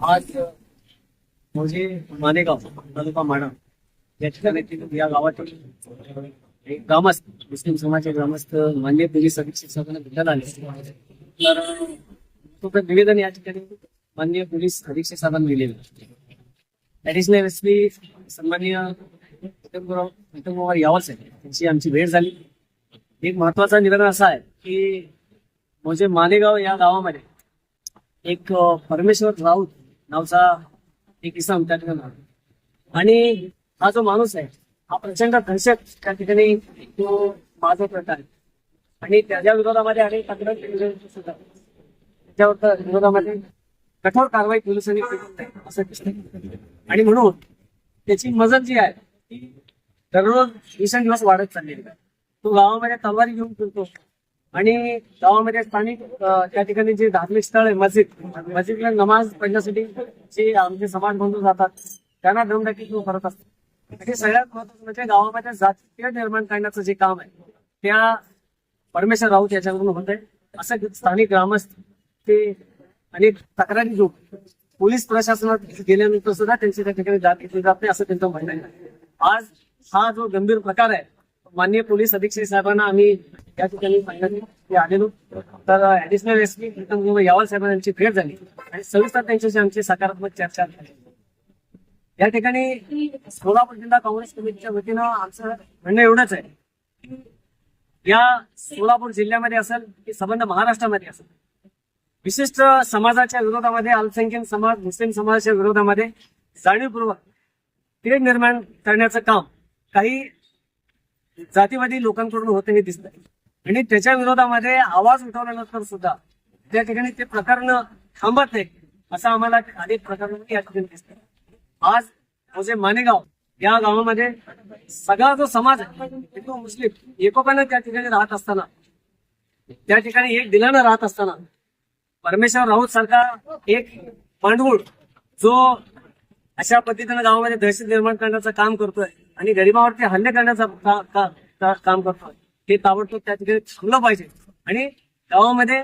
आज म्हणजे मानेगाव तालुका माडा या ठिकाणी या गावातील एक ग्रामस्थ मुस्लिम समाजाचे ग्रामस्थ मान्य पोलीस अधीक्षक साहेबांना भेटायला आले. तर तो निवेदन या ठिकाणी मान्य पोलीस अधीक्षक साहेबांना दिलेलं ऍडिशनल एस पी सन्माननीय विक्रमराव विक्रमकुमार साहेब यांची आमची भेट झाली. एक महत्त्वाचा निवेदन असं आहे की म्हणजे मानेगाव या गावामध्ये एक परमेश्वर राऊत नावचा एक इसम त्या ठिकाणी आणि हा जो माणूस आहे हा प्रचंड दहशत त्या ठिकाणी तो माजत आहे. आणि त्याच्या विरोधामध्ये अनेक तक्रार त्याच्यावर विरोधामध्ये कठोर कारवाई पोलिसांनी केली असं दिसतंय. आणि म्हणून त्याची मजल जी आहे ती दररोज दिवसेंदिवस वाढत चाललेली आहे. तो गावामध्ये तलवारी घेऊन फिरतो. आणि गावामध्ये स्थानिक त्या ठिकाणी जे धार्मिक स्थळ आहे मस्जिद मस्जिदला नमाज पडण्यासाठी जे आमचे समाज बंधू जातात त्यांना दमदाटी किंवा करत असतो. आणि सगळ्यात महत्वाचं म्हणजे गावामध्ये जातीय निर्माण करण्याचं जे काम आहे त्या परमेश्वर राऊत याच्याकडून होत आहे. असं स्थानिक ग्रामस्थ ते अनेक तक्रारी घेऊन पोलीस प्रशासनात गेल्यानंतर सुद्धा त्यांची त्या ठिकाणी जात घेतली जात नाही असं त्यांचं म्हणणं आहे. आज हा जो गंभीर प्रकार आहे माननीय पोलीस अधीक्षक साहेबांना आम्ही या ठिकाणी सांगितले आलेलो. तर ऍडिशनल एस पी यावल साहेबांची भेट झाली आणि सविस्तर त्यांच्याशी आमची सकारात्मक चर्चा झाली. या ठिकाणी सोलापूर जिल्हा काँग्रेस कमिटीच्या वतीनं आमचं म्हणणं एवढंच आहे की या सोलापूर जिल्ह्यामध्ये असेल की संबंध महाराष्ट्रामध्ये असेल विशिष्ट समाजाच्या विरोधामध्ये अल्पसंख्याक समाज मुस्लिम समाजाच्या विरोधामध्ये जाणीवपूर्वक तेढ निर्माण करण्याचं काम काही जातीवादी लोकांकडून होते हे दिसत आणि त्याच्या विरोधामध्ये आवाज उठवल्यानंतर सुद्धा त्या ठिकाणी ते प्रकरण थांबत नाही असं आम्हाला अनेक प्रकरण या ठिकाणी दिसत आज म्हणजे मानेगाव या गावामध्ये सगळा जो समाज आहे हिंदू मुस्लिम एकोप्यानं त्या ठिकाणी राहत असताना त्या ठिकाणी एक दिलानं राहत असताना परमेश्वर राऊत सारखा एक पांडवूळ जो अशा पद्धतीनं गावामध्ये दहशत निर्माण करण्याचं काम करतोय आणि गरिबावरती हल्ले करण्याचं का- का- का- काम करतो. हे ताबडतोब त्या ठिकाणी थांबलं पाहिजे. आणि गावामध्ये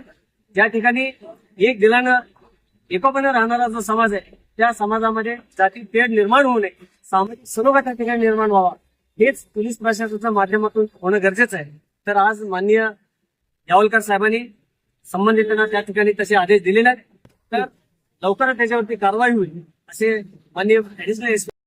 ज्या ठिकाणी एक दिलानं एकोपणे राहणारा जो समाज आहे त्या समाजामध्ये जाती पेड निर्माण होऊ नये. सामाजिक सलोखा त्या ठिकाणी निर्माण व्हावा. हेच पोलीस प्रशासनाच्या माध्यमातून होणं गरजेचं आहे. तर आज माननीय यावलकर साहेबांनी संबंधितांना त्या ठिकाणी तसे आदेश दिलेले आहेत. तर लवकरच त्याच्यावरती कारवाई होईल असे माननीय ऍडिशनल एस